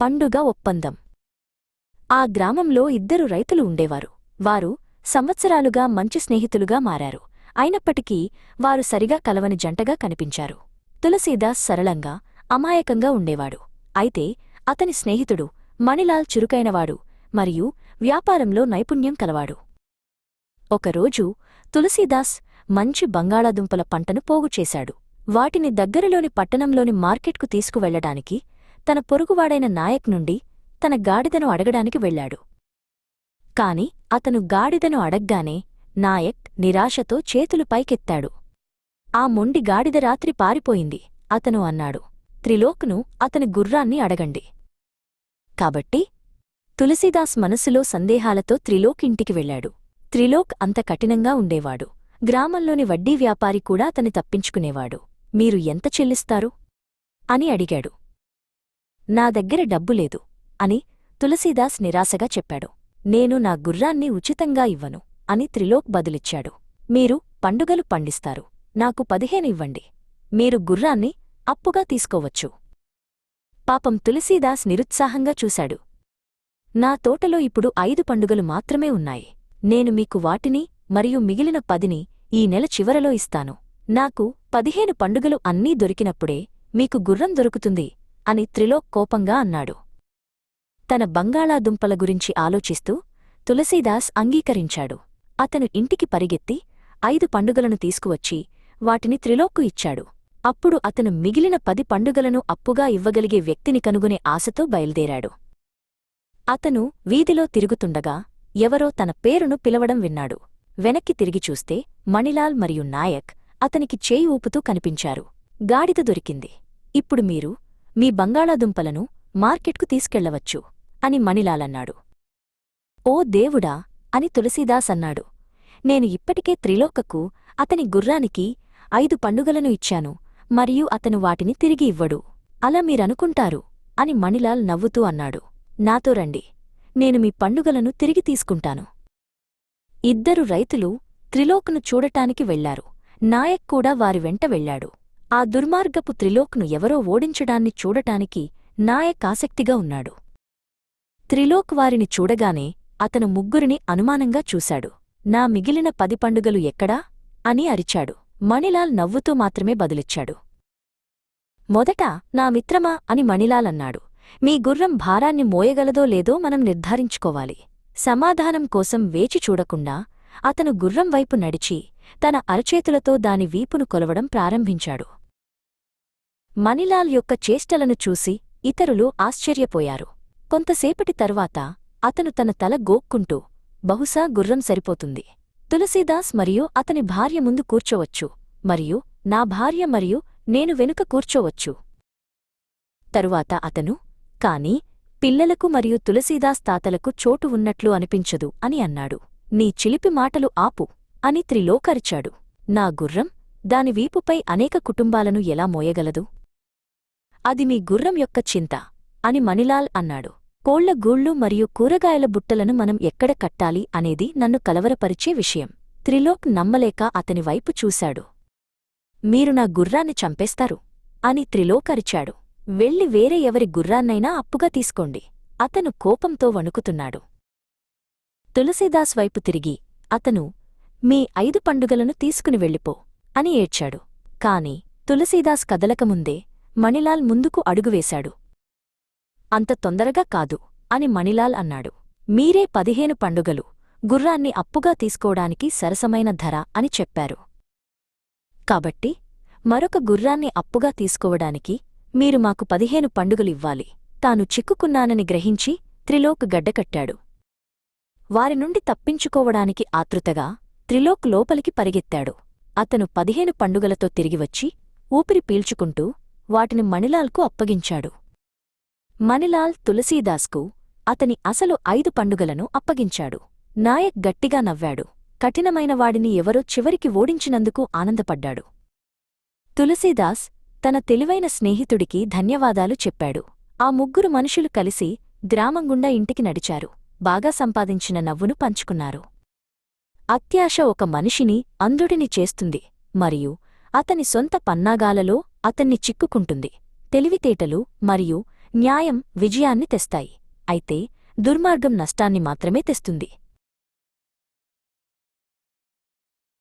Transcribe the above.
పండుగ ఒప్పందం. ఆ గ్రామంలో ఇద్దరు రైతులు ఉండేవారు. వారు సంవత్సరాలుగా మంచి స్నేహితులుగా మారారు. అయినప్పటికీ వారు సరిగా కలవని జంటగా కనిపించారు. తులసీదాస్ సరళంగా అమాయకంగా ఉండేవాడు. అయితే అతని స్నేహితుడు మణిలాల్ చురుకైనవాడు మరియు వ్యాపారంలో నైపుణ్యం కలవాడు. ఒకరోజు తులసీదాస్ మంచి బంగాళాదుంపల పంటను పోగుచేశాడు వాటిని దగ్గరలోని పట్టణంలోని మార్కెట్కు తీసుకువెళ్ళడానికి తన పొరుగువాడైన నాయక్ నుండి తన గాడిదను అడగడానికి వెళ్ళాడు. కాని అతను గాడిదను అడగ్గానే నాయక్ నిరాశతో చేతులు పైకెత్తాడు. ఆ మొండి గాడిద రాత్రి పారిపోయింది అతను అన్నాడు. త్రిలోక్ను అతని గుర్రాన్ని అడగండి. కాబట్టి తులసీదాస్ మనసులో సందేహాలతో త్రిలోక్ ఇంటికి వెళ్ళాడు. త్రిలోక్ అంత కఠినంగా ఉండేవాడు. గ్రామంలోని వడ్డీ వ్యాపారి కూడా అతని తప్పించుకునేవాడు. మీరు ఎంత చెల్లిస్తారు? అని అడిగాడు. నా దగ్గర డబ్బు లేదు అని తులసీదాస్ నిరాశగా చెప్పాడు. నేను నా గుర్రాన్ని ఉచితంగా ఇవ్వను అని త్రిలోక్ బదులిచ్చాడు. మీరు పండుగలు పండిస్తారు. నాకు పదిహేను ఇవ్వండి. మీరు గుర్రాన్ని అప్పుగా తీసుకోవచ్చు. పాపం తులసీదాస్ నిరుత్సాహంగా చూశాడు. నా తోటలో ఇప్పుడు ఐదు పండుగలు మాత్రమే ఉన్నాయి. నేను మీకు వాటిని మరియు మిగిలిన పదిని ఈ నెల చివరలో ఇస్తాను. నాకు పదిహేను పండుగలు అన్నీ దొరికినప్పుడే మీకు గుర్రం దొరుకుతుంది. అని త్రిలోక్ కోపంగా అన్నాడు. తన బంగాళాదుంపల గురించి ఆలోచిస్తూ తులసీదాస్ అంగీకరించాడు. అతను ఇంటికి పరిగెత్తి ఐదు పండుగలను తీసుకువచ్చి వాటిని త్రిలోక్కు ఇచ్చాడు. అప్పుడు అతను మిగిలిన పది పండుగలను అప్పుగా ఇవ్వగలిగే వ్యక్తిని కనుగొనే ఆశతో బయలుదేరాడు. అతను వీధిలో తిరుగుతుండగా ఎవరో తన పేరును పిలవడం విన్నాడు. వెనక్కి తిరిగి చూస్తే మణిలాల్ మరియు నాయక్ అతనికి చేయి ఊపుతూ కనిపించారు. గాడిద దొరికింది. ఇప్పుడు మీరు మీ బంగాళాదుంపలను మార్కెట్కు తీసుకెళ్ళవచ్చు అని మణిలాలన్నాడు. ఓ దేవుడా అని తులసీదాస్ అన్నాడు. నేను ఇప్పటికే త్రిలోకకు అతని గుర్రానికి ఐదు పండుగలను ఇచ్చాను మరియు అతను వాటిని తిరిగి ఇవ్వడు. అలా మీరనుకుంటారు అని మణిలాల్ నవ్వుతూ అన్నాడు. నాతో రండి నేను మీ పండుగలను తిరిగి తీసుకుంటాను. ఇద్దరు రైతులు త్రిలోక్ను చూడటానికి వెళ్ళారు నాయక్ కూడా వారి వెంట వెళ్ళాడు ఆ దుర్మార్గపు త్రిలోక్ను ఎవరో ఓడించడాన్ని చూడటానికి నాయక్ ఆసక్తిగా ఉన్నాడు. త్రిలోక్ వారిని చూడగానే అతను ముగ్గురిని అనుమానంగా చూశాడు. నా మిగిలిన పది పండుగలు ఎక్కడా? అని అరిచాడు. మణిలాల్ నవ్వుతూ మాత్రమే బదులిచ్చాడు. మొదట నా మిత్రమా? అని మణిలాల్ అన్నాడు. మీ గుర్రం భారాన్ని మోయగలదో లేదో మనం నిర్ధారించుకోవాలి. సమాధానం కోసం వేచి చూడకుండా అతను గుర్రం వైపు నడిచి తన అరచేతులతో దాని వీపును కొలవడం ప్రారంభించాడు. మణిలాల్ యొక్క చేష్టలను చూసి ఇతరులు ఆశ్చర్యపోయారు. కొంతసేపటి తరువాత అతను తన తల గోక్కుంటూ బహుశా గుర్రం సరిపోతుంది. తులసీదాస్ మరియు అతని భార్య ముందు కూర్చోవచ్చు మరియు నా భార్య మరియు నేను వెనుక కూర్చోవచ్చు. తరువాత అతను కాని పిల్లలకు మరియు తులసీదాస్ తాతలకు చోటు ఉన్నట్లు అనిపించదు అని అన్నాడు. నీ చిలిపి మాటలు ఆపు. అని త్రిలోకరిచాడు నా గుర్రం దాని వీపుపై అనేక కుటుంబాలను ఎలా మోయగలదు? అది మీ గుర్రం యొక్క చింత అని మణిలాల్ అన్నాడు. కోళ్ళ గూళ్ళు మరియు కూరగాయల బుట్టలను మనం ఎక్కడ కట్టాలి అనేది నన్ను కలవరపరిచే విషయం. త్రిలోక్ నమ్మలేక అతని వైపు చూశాడు. మీరు నా గుర్రాన్ని చంపేస్తారు అని త్రిలోకరిచాడు వెళ్ళి వేరే ఎవరి గుర్రాన్నైనా అప్పుగా తీసుకోండి. అతను కోపంతో వణుకుతున్నాడు. తులసీదాస్ వైపు తిరిగి అతను మీ ఐదు పండుగలను తీసుకుని వెళ్ళిపో అని ఏడ్చాడు. కాని తులసీదాస్ కదలకముందే మణిలాల్ ముందుకు అడుగువేశాడు అంత తొందరగా కాదు అని మణిలాల్ అన్నాడు. మీరే పదిహేను పండుగలు గుర్రాన్ని అప్పుగా తీసుకోవడానికి సరసమైన ధర అని చెప్పారు. కాబట్టి మరొక గుర్రాన్ని అప్పుగా తీసుకోవడానికి మీరు మాకు పదిహేను పండుగలివ్వాలి తాను చిక్కుకున్నానని గ్రహించి త్రిలోక్ గడ్డకట్టాడు వారి నుండి తప్పించుకోవడానికి ఆతృతగా త్రిలోక్ లోపలికి పరిగెత్తాడు. అతను పదిహేను పండుగలతో తిరిగివచ్చి ఊపిరి పీల్చుకుంటూ వాటిని మణిలాల్కు అప్పగించాడు. మణిలాల్ తులసీదాస్కు అతని అసలు ఐదు పండుగలను అప్పగించాడు. నాయక్ గట్టిగా నవ్వాడు. కఠినమైన వాడిని ఎవరో చివరికి ఓడించినందుకు ఆనందపడ్డాడు. తులసీదాస్ తన తెలివైన స్నేహితుడికి ధన్యవాదాలు చెప్పాడు. ఆ ముగ్గురు మనుషులు కలిసి గ్రామంగుండా ఇంటికి నడిచారు. బాగా సంపాదించిన నవ్వును పంచుకున్నారు. అత్యాశ ఒక మనిషిని అంధుడిని చేస్తుంది మరియు అతని సొంత పన్నాగాలలో అతన్ని చిక్కుకుంటుంది. తెలివితేటలు మరియు న్యాయం విజయాన్ని తెస్తాయి. అయితే దుర్మార్గం నష్టాన్ని మాత్రమే తెస్తుంది.